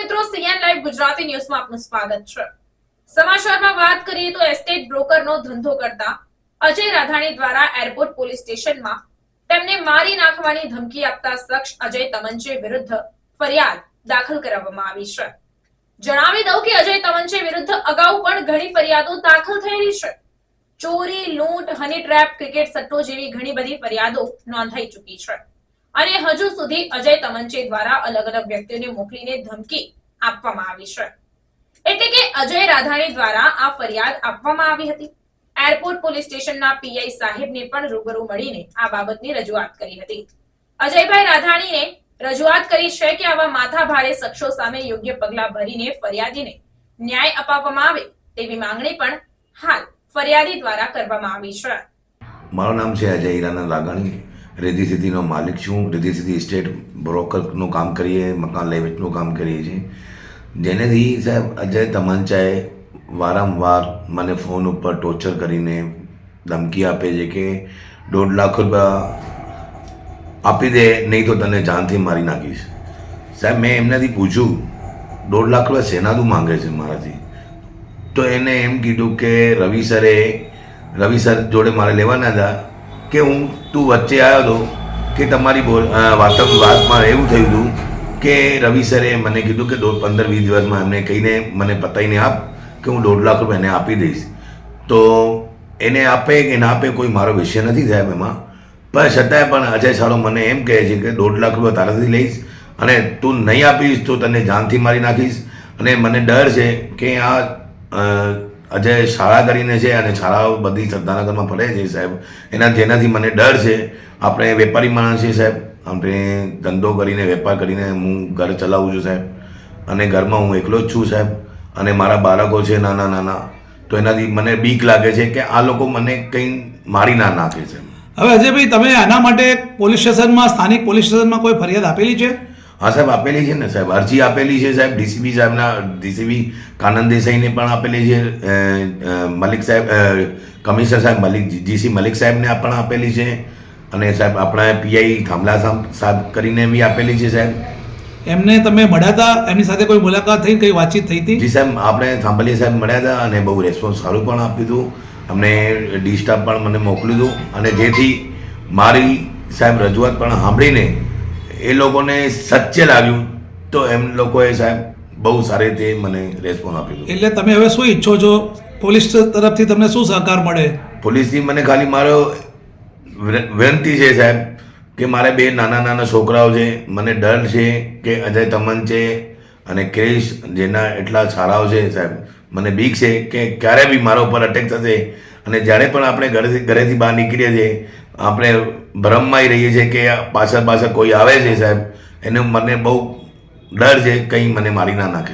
મિત્રો CN live Gujarati ન્યૂઝમાં આપનું સ્વાગત છે. સમાચારમાં વાત કરીએ તો એસ્ટેટ બ્રોકરનો ધંધો કરતા અજય રાધાણી દ્વારા એરપોર્ટ પોલીસ સ્ટેશનમાં તેમને મારી નાખવાની ધમકી આપતા શખ્સ અજય તમંચે વિરુદ્ધ ફરિયાદ દાખલ કરાવવામાં આવી છે. જણાવી દઉં કે અજય તમંચે વિરુદ્ધ અગાઉ પણ ઘણી ફરિયાદો દાખલ થયેલી છે. ચોરી, લૂંટ, હની ટ્રેપ, ક્રિકેટ સટ્ટો જેવી ઘણી બધી ફરિયાદો નોંધાઈ ચૂકી છે. અને હજુ સુધી અજય તમંચે દ્વારા અલગ અલગ વ્યક્તિઓને મોકલીને ધમકી આપવામાં આવી છે. એટલે કે અજય રાધાણી દ્વારા આ ફરિયાદ આપવામાં આવી હતી. એરપોર્ટ પોલીસ સ્ટેશનના પીઆઈ સાહેબને પણ રૂબરૂ મળીને આ બાબતની રજૂઆત કરી હતી. અજયભાઈ રાધાણીને રજૂઆત કરી છે કે આવા માથાભારે શખ્સો સામે યોગ્ય પગલાં ભરીને ફરિયાદીને ન્યાય અપાવવામાં આવે તેવી માંગણી પણ હાલ ફરિયાદી દ્વારા કરવામાં આવી છે. મારું નામ છે અજય ઈરાના લાગણી. રેધી સિદ્ધિનો માલિક છું. રેધી સિદ્ધિ સ્ટેટ બ્રોકરનું કામ કરીએ, મકાન લે વેચનું કામ કરીએ છીએ. જેનેથી સાહેબ, અજય તમંચાએ વારંવાર મને ફોન ઉપર ટોર્ચર કરીને ધમકી આપે છે કે દોઢ લાખ રૂપિયા આપી દે, નહીં તો તને જાનથી મારી નાખીશ. સાહેબ, મેં એમનાથી પૂછ્યું, દોઢ લાખ રૂપિયા શેનાતું માંગે છે મારાથી? તો એને એમ કીધું કે રવિ સરે, રવિ સર જોડે મારે લેવાના હતા. કે હું તું વચ્ચે આવ્યો હતો કે તમારી બોલ અ, વાત વાતમાં એવું થયું હતું કે રવિ સરે મને કીધું કે દોઢ પંદર વીસ દિવસમાં એમને કહીને મને પતાવીને આપ કે હું દોઢ લાખ રૂપિયા એને આપી દઈશ. તો એને આપે કે ના આપે કોઈ મારો વિષય નથી સાહેબ એમાં. પણ છતાંય પણ અજય સાળો મને એમ કહે છે કે દોઢ લાખ રૂપિયા તારાથી લઈશ અને તું નહીં આપીશ તો તને જાનથી મારી નાખીશ. અને મને ડર છે કે આ અજય શાળા કરીને છે અને શાળાઓ બધી શ્રદ્ધાનગરમાં પડે છે સાહેબ. એના જેનાથી મને ડર છે. આપણે વેપારી માણસ છીએ સાહેબ. આપણે ધંધો કરીને, વેપાર કરીને હું ઘર ચલાવું છું સાહેબ. અને ઘરમાં હું એકલો જ છું સાહેબ. અને મારા બાળકો છે નાના નાના. તો એનાથી મને બીક લાગે છે કે આ લોકો મને કંઈ મારી ના નાખે છે. હવે અજયભાઈ, તમે આના માટે પોલીસ સ્ટેશનમાં, સ્થાનિક પોલીસ સ્ટેશનમાં કોઈ ફરિયાદ આપેલી છે? હા સાહેબ આપેલી છે ને સાહેબ અરજી આપેલી છે સાહેબ ડીસીબી સાહેબના ડીસીબી કાનંદ દેસાઈને પણ આપેલી છે મલિક સાહેબ કમિશનર સાહેબ મલિક જીસી મલિક સાહેબને પણ આપેલી છે અને સાહેબ આપણા પીઆઈ થાંભલા સાહેબ સાહેબ કરીને બી આપેલી છે સાહેબ. એમને તમે મળ્યા હતા એમની સાથે કોઈ મુલાકાત થઈ? કઈ વાતચીત થઈ હતી? જી સાહેબ આપણે થાંભલી સાહેબ મળ્યા હતા અને બહુ રેસ્પોન્સ સારું પણ આપ્યું હતું. અમને ડી સ્ટાફ પણ મને મોકલ્યું હતું. અને જેથી મારી સાહેબ રજૂઆત પણ સાંભળીને એ લોકોને સચ્ચે લાગ્યું તો એમ લોકોએ સાહેબ બહુ સારી રીતે મને રેસ્પોન્સ આપ્યો એટલે તમે હવે શું ઈચ્છો છો? પોલીસ તરફથી તમને શું સહકાર મળે? પોલીસથી મને ખાલી મારો વિનંતી છે સાહેબ કે મારે બે નાના નાના છોકરાઓ છે મને ડર છે કે અજય તમન છે અને ક્રેશ જેના એટલા સારાઓ છે સાહેબ મને બીક છે કે ક્યારે બી મારા ઉપર અટેક થશે અને જ્યારે પણ આપણે ઘરેથી ઘરેથી બહાર નીકળીએ છીએ આપણે ભ્રમમાં રહીએ છીએ કે પાછળ પાછળ કોઈ આવે છે સાહેબ, એને મને બહુ ડર છે, કંઈ મને મારી ના નાખે.